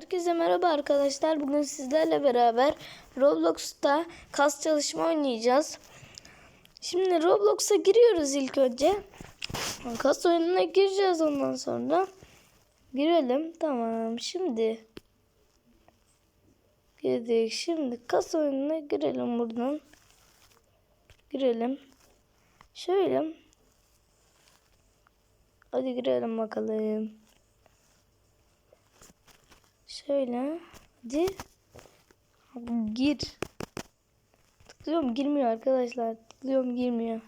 Herkese merhaba arkadaşlar. Bugün sizlerle beraber Roblox'ta kas çalışma oynayacağız. Şimdi Roblox'a giriyoruz ilk önce. Kas oyununa gireceğiz ondan sonra. Girelim. Tamam. Şimdi girdik. Şimdi kas oyununa girelim buradan. Girelim. Şöyle. Hadi girelim bakalım. Şöyle. Hadi. Gir. Tıklıyorum girmiyor arkadaşlar. Tıklıyorum girmiyor.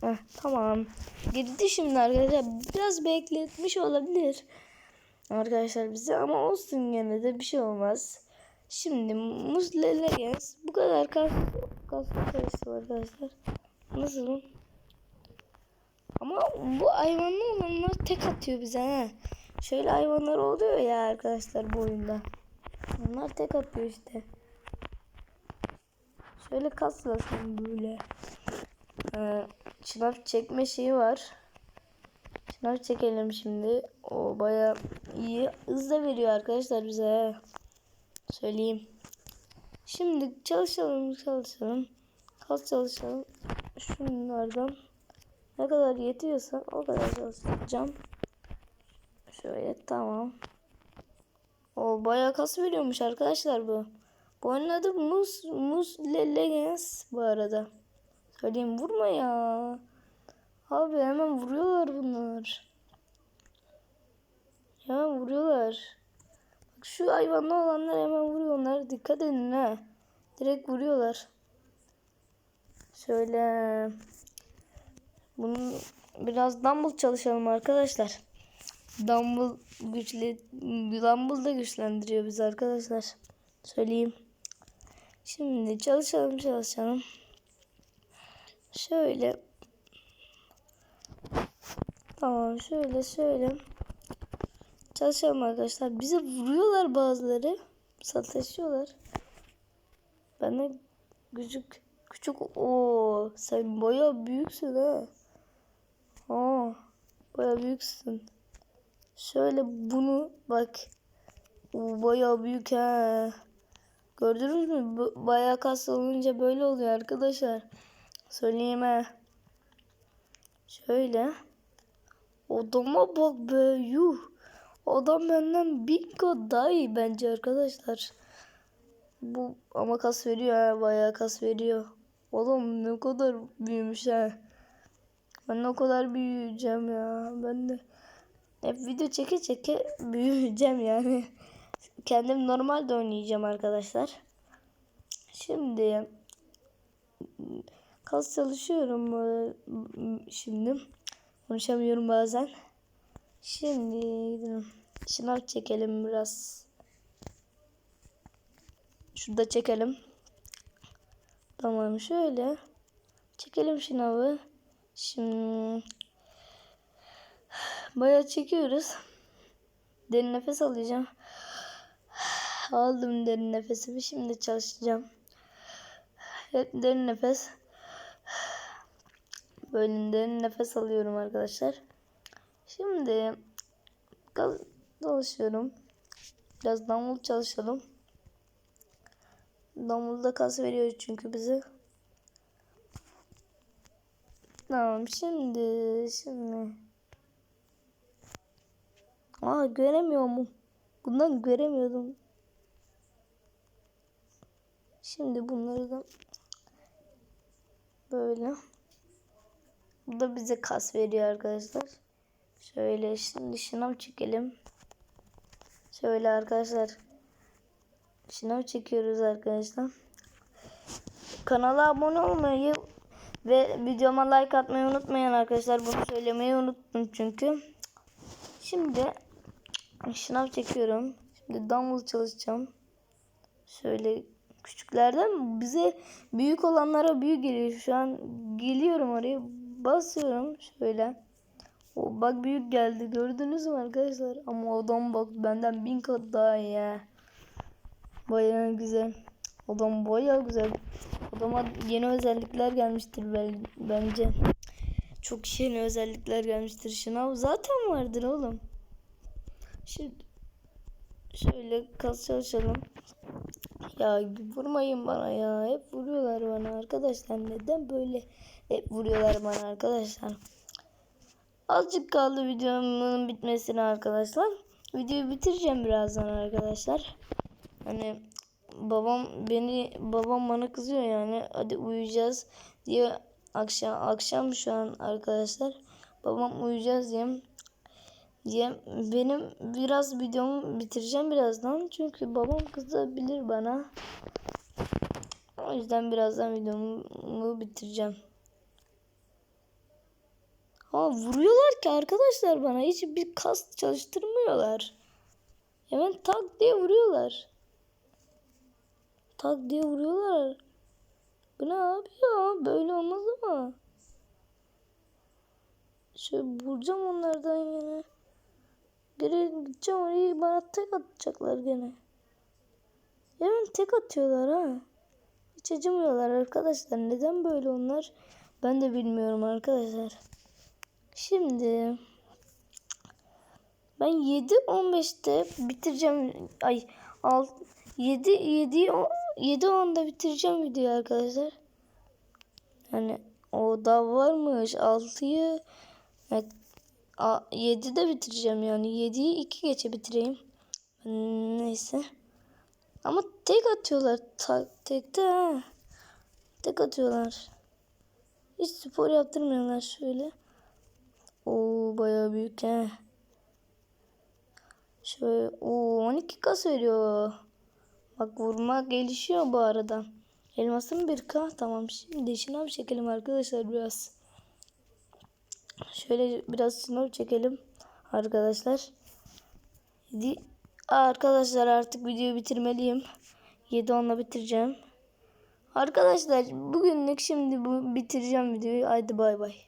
Heh, tamam. Girdi şimdi arkadaşlar. Biraz bekletmiş olabilir. Arkadaşlar bize ama olsun gene de bir şey olmaz. Şimdi Musle Legends bu kadar kas kas arkadaşlar. Nasıl? Ama bu hayvanlı olanlar tek atıyor bize ha. Şöyle hayvanlar oluyor ya arkadaşlar bu oyunda. Onlar tek atıyor işte. Şöyle kaslasın böyle. Ee, çınav çekme şeyi var. Çınav çekelim şimdi. O baya iyi hızla veriyor arkadaşlar bize. Söyleyeyim. Şimdi çalışalım çalışalım. Kas çalışalım. Şunlardan. Ne kadar yetiyorsa o kadar çalışacağım. Şöyle tamam. O bayağı kas veriyormuş arkadaşlar bu. Bu oyunun adı Mus, Mus Le- Legends bu arada. Söyleyeyim vurma ya. Abi hemen vuruyorlar bunlar. Hemen vuruyorlar. Bak şu hayvanlı olanlar hemen vuruyor onlara dikkat edin ha. Direkt vuruyorlar. Şöyle. Bunu biraz dumbbell çalışalım arkadaşlar. Dumbbell güçlü dumbbell da güçlendiriyor bizi arkadaşlar. Söyleyeyim. Şimdi çalışalım çalışalım. Şöyle. Tamam şöyle şöyle. Çalışalım arkadaşlar. Bize vuruyorlar bazıları. Sataşıyorlar. Ben küçük küçük o sen baya büyüksün ha. Baya büyüksün. Şöyle bunu bak. Baya büyük ha. Gördünüz mü? Bu- Bayağı kas olunca böyle oluyor arkadaşlar. Söyleyeyim ha. Şöyle. Odama bak be yuh. Adam benden bin kat daha iyi bence arkadaşlar. Bu ama kas veriyor ha. Bayağı kas veriyor. Oğlum ne kadar büyümüş ha. Ben o kadar büyüyeceğim ya. Ben de hep video çeke çeke büyüyeceğim yani. Kendim normalde oynayacağım arkadaşlar. Şimdi kas çalışıyorum şimdi. Konuşamıyorum bazen. Şimdi gidelim. Şınav çekelim biraz. Şurada çekelim. Tamam şöyle. Çekelim şınavı. Şimdi bayağı çekiyoruz. Derin nefes alacağım. Aldım derin nefesimi. Şimdi çalışacağım. Evet, derin nefes. Böyle derin nefes alıyorum arkadaşlar. Şimdi gaz çalışıyorum. Biraz dumbbell çalışalım. Dumbbell da kas veriyor çünkü bize. Tamam şimdi şimdi. Aa göremiyorum. Bundan göremiyordum. Şimdi bunları da böyle. Bu da bize kas veriyor arkadaşlar. Şöyle şimdi şınav çekelim. Şöyle arkadaşlar. Şınav çekiyoruz arkadaşlar. Kanala abone olmayı ve videoma like atmayı unutmayın arkadaşlar. Bunu söylemeyi unuttum çünkü. Şimdi şınav çekiyorum. Şimdi dumbbell çalışacağım. Şöyle küçüklerden bize büyük olanlara büyük geliyor. Şu an geliyorum oraya basıyorum şöyle. O bak büyük geldi gördünüz mü arkadaşlar? Ama adam bak benden bin kat daha iyi ya. Bayağı güzel. Adam bayağı güzel. Adama yeni özellikler gelmiştir bence. çok yeni özellikler gelmiştir. Şınav zaten vardır oğlum. Şimdi şöyle kas çalışalım. Ya vurmayın bana ya. Hep vuruyorlar bana arkadaşlar. Neden böyle hep vuruyorlar bana arkadaşlar? Azıcık kaldı videomun bitmesine arkadaşlar. Videoyu bitireceğim birazdan arkadaşlar. Hani babam beni babam bana kızıyor yani hadi uyuyacağız. diye akşam akşam şu an arkadaşlar babam uyuyacağız. diye diye benim biraz videomu bitireceğim birazdan. Çünkü babam kızabilir bana. O yüzden birazdan videomu bitireceğim. Ama vuruyorlar ki arkadaşlar bana. Hiç bir kas çalıştırmıyorlar. Hemen tak diye vuruyorlar tak diye vuruyorlar. Bu ne abi ya? Böyle olmaz ama. Şöyle vuracağım onlardan yine. Geri gideceğim orayı bana tek atacaklar gene. Hemen tek atıyorlar ha. Hiç acımıyorlar arkadaşlar. Neden böyle onlar? Ben de bilmiyorum arkadaşlar. Şimdi ben 7 15'te bitireceğim. Ay 6 7 7 7 10'da bitireceğim videoyu arkadaşlar. Hani o da varmış 6'yı evet, 7'de bitireceğim yani 7'yi 2 geçe bitireyim. Neyse. Ama tek atıyorlar. Ta, tekte ha. Tek atıyorlar. Hiç spor yaptırmıyorlar şöyle. O bayağı büyük he. Şöyle o 12 kas veriyor. Bak vurma gelişiyor bu arada. Elmasım 1K. Tamam şimdi şınav çekelim arkadaşlar biraz. Şöyle biraz sınav çekelim arkadaşlar. Hadi. Arkadaşlar artık videoyu bitirmeliyim. 7 onunla bitireceğim. Arkadaşlar bugünlük şimdi bu bitireceğim videoyu. Haydi bay bay.